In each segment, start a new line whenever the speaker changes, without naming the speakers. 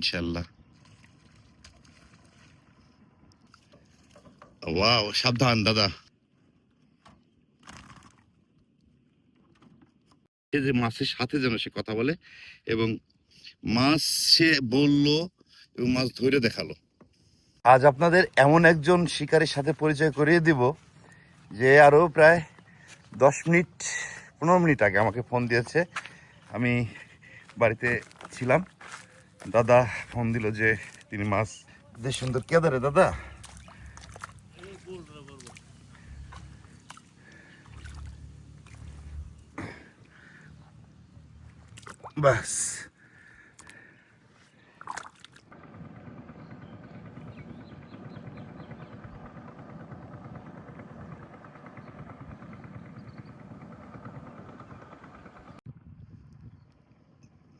ইনশাল্লাহ। ওয়াও, সাবধান দাদা। যে মাছের সাথে যেন সে কথা বলে এবং মাছ সে বলল এবং মাছ ধরে দেখাল। আজ আপনাদের এমন একজন শিকারীর সাথে পরিচয় করিয়ে দিব যে আরও প্রায় দশ মিনিট, পনেরো মিনিট আগে আমাকে ফোন দিয়েছে। আমি বাড়িতে ছিলাম। দাদা ফোন দিল যে তিনি মাছ যে সুন্দর কে ধরে দাদা? বাস।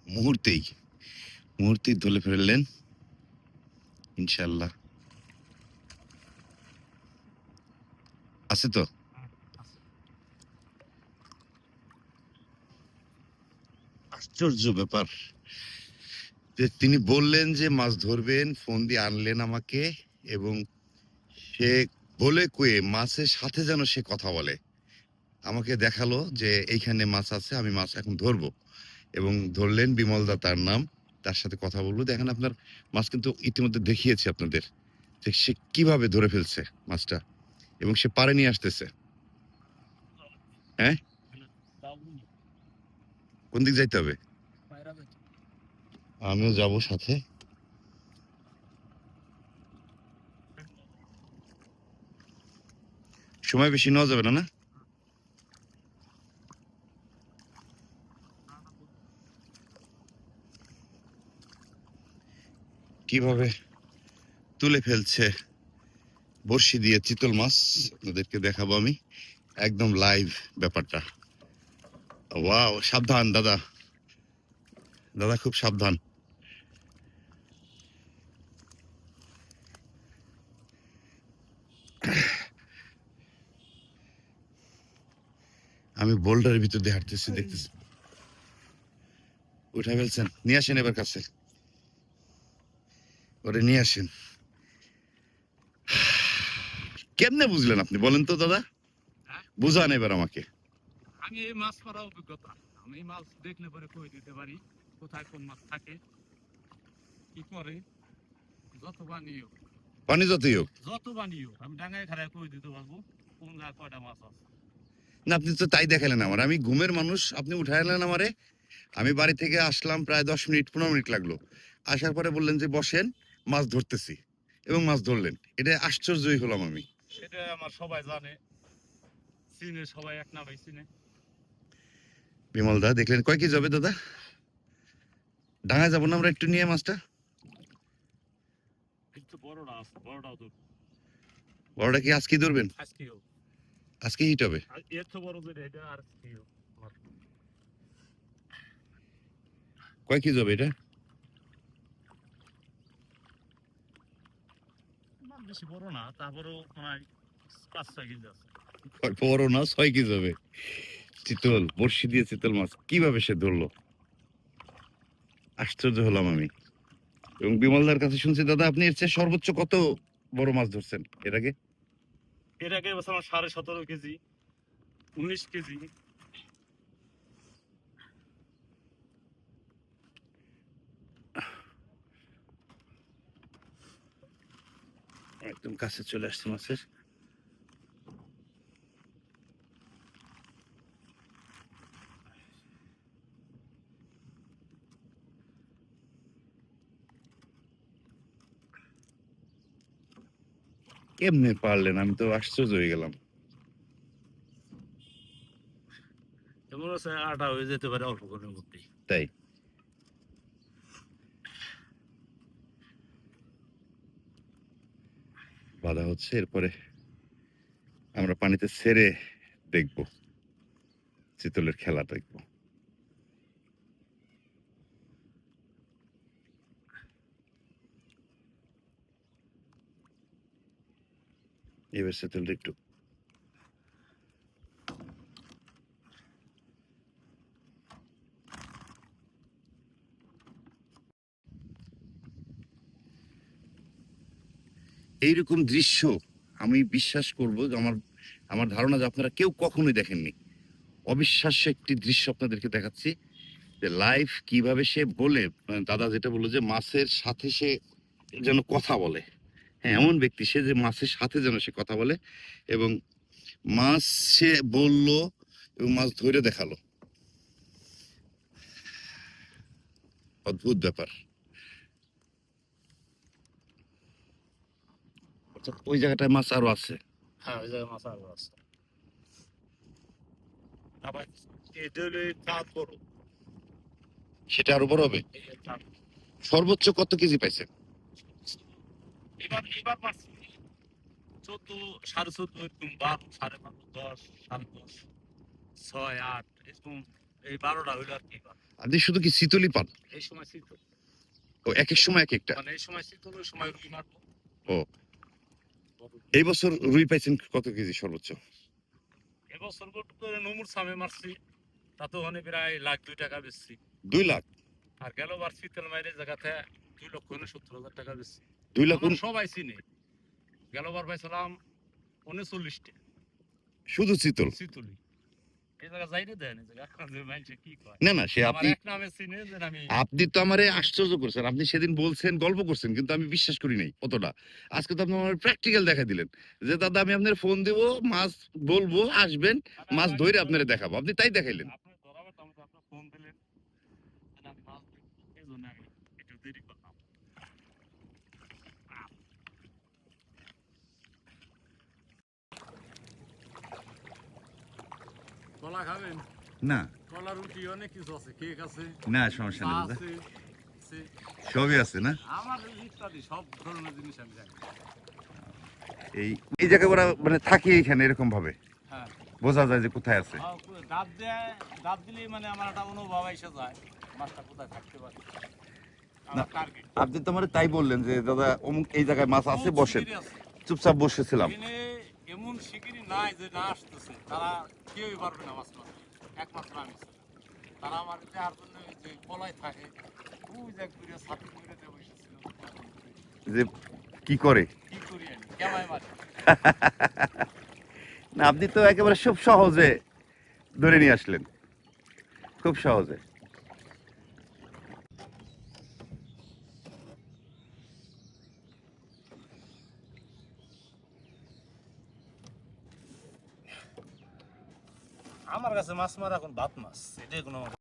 মুহূর্তেই মুহূর্তেই ধরে ফেললেন। ইনশাল্লাহ আছে তো? আশ্চর্য ব্যাপার। যে তিনি বললেন যে মাছ ধরবেন, ফোন দিয়ে আনলেন আমাকে এবং সে বলে কয়ে মাছের সাথে যেন সে কথা বলে। আমাকে দেখাল যে এইখানে মাছ আছে, আমি মাছ এখন ধরবো। এবং ধরলেন বিমলদা তার নাম। তার সাথে কথা বলব। দেখেন আপনার মাছ কিন্তু ইতিমধ্যে দেখিয়েছি আপনাদের যে সে কীভাবে ধরে ফেলছে মাছটা এবং সে পারে নিয়ে আসতেছে। হ্যাঁ? কোন দিক যাইতে হবে? আমিও যাব সাথে। সময় বেশি নেওয়া যাবে না না? কীভাবে তুলে ফেলছে বড়শি দিয়ে চিতল মাছ, আপনাদেরকে দেখাবো আমি। একদম লাইভ ব্যাপারটা। ওয়াও সাবধান, দাদা। দাদা, খুব সাবধান। আমি বোল্ডারের ভিতর দিয়ে হাঁটতেছি, দেখতেছি। উঠে ফেলছেন, নিয়ে আসেন এবার কাছে। ওরে নিয়ে আসেন। কেমনে বুঝলেন আপনি? বলেন তো দাদা।
হ্যাঁ?
বুঝান এবার আমাকে।
আমি এই মাছ মারা অভিজ্ঞতা। আমি মাছ দেখলে পরে কই দিতে পারি? কোথায় কোন মাছ থাকে? কি করে? যত বানিও
পানি যতই হোক।
যত বানিও আমি ডাঙায় খারায় কই দিতে পারব? কোন জায়গায় কয়টা মাছ আছে?
না আপনি তো তাই দেখালেন আমার। আমি ঘুমের মানুষ আপনি উঠাইলেন আমারে। আমি বাড়ি থেকে আসলাম প্রায় দশ মিনিট পনেরো মিনিট লাগল। আসার পরে বললেন যে বসেন। মাছ ধরতেছি এবং মাছ ধরলেন। এটা আশ্চর্যই হলাম আমি।
সেটা আমার সবাই জানে। চিনে সবাই এক নামে চিনে।
বিমল দা দেখলেন? কয় কেজি হবে দাদা? ডাঙায় যাব না আমরা একটু নিয়ে মাছটা?
বড়টা
কি আজকেই ধরবেন? আজকে হিট হবে। কয় কেজি হবে এটা?
বেশি বড় না তারপরেও পাঁচ ছয় কেজি আছে।
বড় না ছয় কেজি হবে? চিতল বড়শি দিয়ে চিতল মাছ কীভাবে সে ধরলো? আশ্চর্য হলাম আমি। এবং বিমলদার কাছে শুনছি দাদা আপনি এর চেয়ে সর্বোচ্চ কত বড় মাছ ধরছেন? এর আগে?
এর আগে বছর আমার সাড়ে সতেরো কেজি উনিশ কেজি
একদম কাছে চলে আসছে মাছের কেমনে পারলেন আমি তো আশ্চর্য হয়ে গেলাম
যেমন হচ্ছে আটা হয়ে যেতে পারে অল্প করে মধ্যেই
তাই বাধা হচ্ছে এরপরে আমরা পানিতে সেরে দেখব চিতলের খেলা দেখব। এবার চিতলটা একটু এইরকম দৃশ্য আমি বিশ্বাস করব যে আমার আমার ধারণা যে আপনারা কেউ কখনোই দেখেননি। অবিশ্বাস্য একটি দৃশ্য আপনাদেরকে দেখাচ্ছি যে লাইফ কীভাবে সে বলে মানে দাদা যেটা বলল যে মাছের সাথে সে যেন কথা বলে। হ্যাঁ এমন ব্যক্তি, সে যে মাছের সাথে যেন সে কথা বলে এবং মাছ সে বলল এবং মাছ ধরে দেখাল। অদ্ভুত ব্যাপার। অর্থাৎ ওই জায়গাটায় মাছ আরও আছে।
হ্যাঁ ওই জায়গায় মাছ আরও আছে। আবার
সেটা আরও বড় হবে। সর্বোচ্চ কত কেজি পাইছে
এবার এবার চোদ্দ সাড়ে চোদ্দ এরকম বারো সাড়ে বারো দশ সাড়ে দশ ছয় আট এরকম এই বারোটা হইল আর কি
আপনি শুধু কি শীতলই পান?
এই সময় শীতল।
ও এক এক সময় এক একটা।
মানে এই সময় শীতল ওই সময় রুই মারবো
ও। এই বছর রুই পাইছেন কত কেজি সর্বোচ্চ?
এবছর নমুর সামে মারছি। তাতে ওখানে প্রায় লাখ দুই টাকা বেচছি।
দুই লাখ?
আর গেল বার শীতের মাইরে জায়গাতে দুই লক্ষ সত্তর হাজার টাকা বেচছি।
দুই লাখ
সবাই চিনে গেলবার পাইছিলাম উনচল্লিশটা।
শুধু চিতল
শীতলি এই জায়গা যাইতে দেয় না
না সে আপনি তো আমারে আশ্চর্য করছেন। আপনি সেদিন বলছেন গল্প করছেন কিন্তু আমি বিশ্বাস করি নাই অতটা। আজকে তো আপনি আমার প্র্যাকটিক্যাল দেখা দিলেন। যে দাদা আমি আপনার ফোন দেব মাছ বলব আসবেন মাছ ধরে আপনারা দেখাবো। আপনি তাই দেখাইলেন।
ফোন দিলেন আর আমি মাছ দেখব এই জন্য আমি একটু দেরি করলাম কলা খাবেন?
না।
কলা রুটি অনেক কিছু আছে। কেক আছে।
না সমস্যা নেই। সবই আছে না?
আমার ইত্যাদি সব ধরনের জিনিস আমি
এই এই জায়গায় ওরা মানে থাকি এখানে এরকম ভাবে?
হ্যাঁ।
বোঝা যায় যে কোথায় আছে।
দাঁত দেয় দাঁত দিলেই মানে আমার একটা অনুভব এসে যায় মাছটা কোথায় থাকতে পারে।
আপনি তো আমার তাই বললেন যে দাদা অমুক এই জায়গায় মাছ আছে বসেন। চুপচাপ বসেছিলাম।
এমন শিগগিরই নাই যে না আসতেছে। তারা কেউই পারবে না মাছ মারতে। একমাত্র আমি। তারা আমার দেওয়ার জন্য যে কলাই থাকে যে ঘুরে ছাতি ঘুরে দিয়ে বসেছিল।
যে কি করে?
কি করি আমি? কেমাই মারি।
না আপনি তো একেবারে খুব সহজে ধরে নিয়ে আসলেন। খুব সহজে।
আমার কাছে মাছ মারা এখন ভাত মাছ এটাই কোনো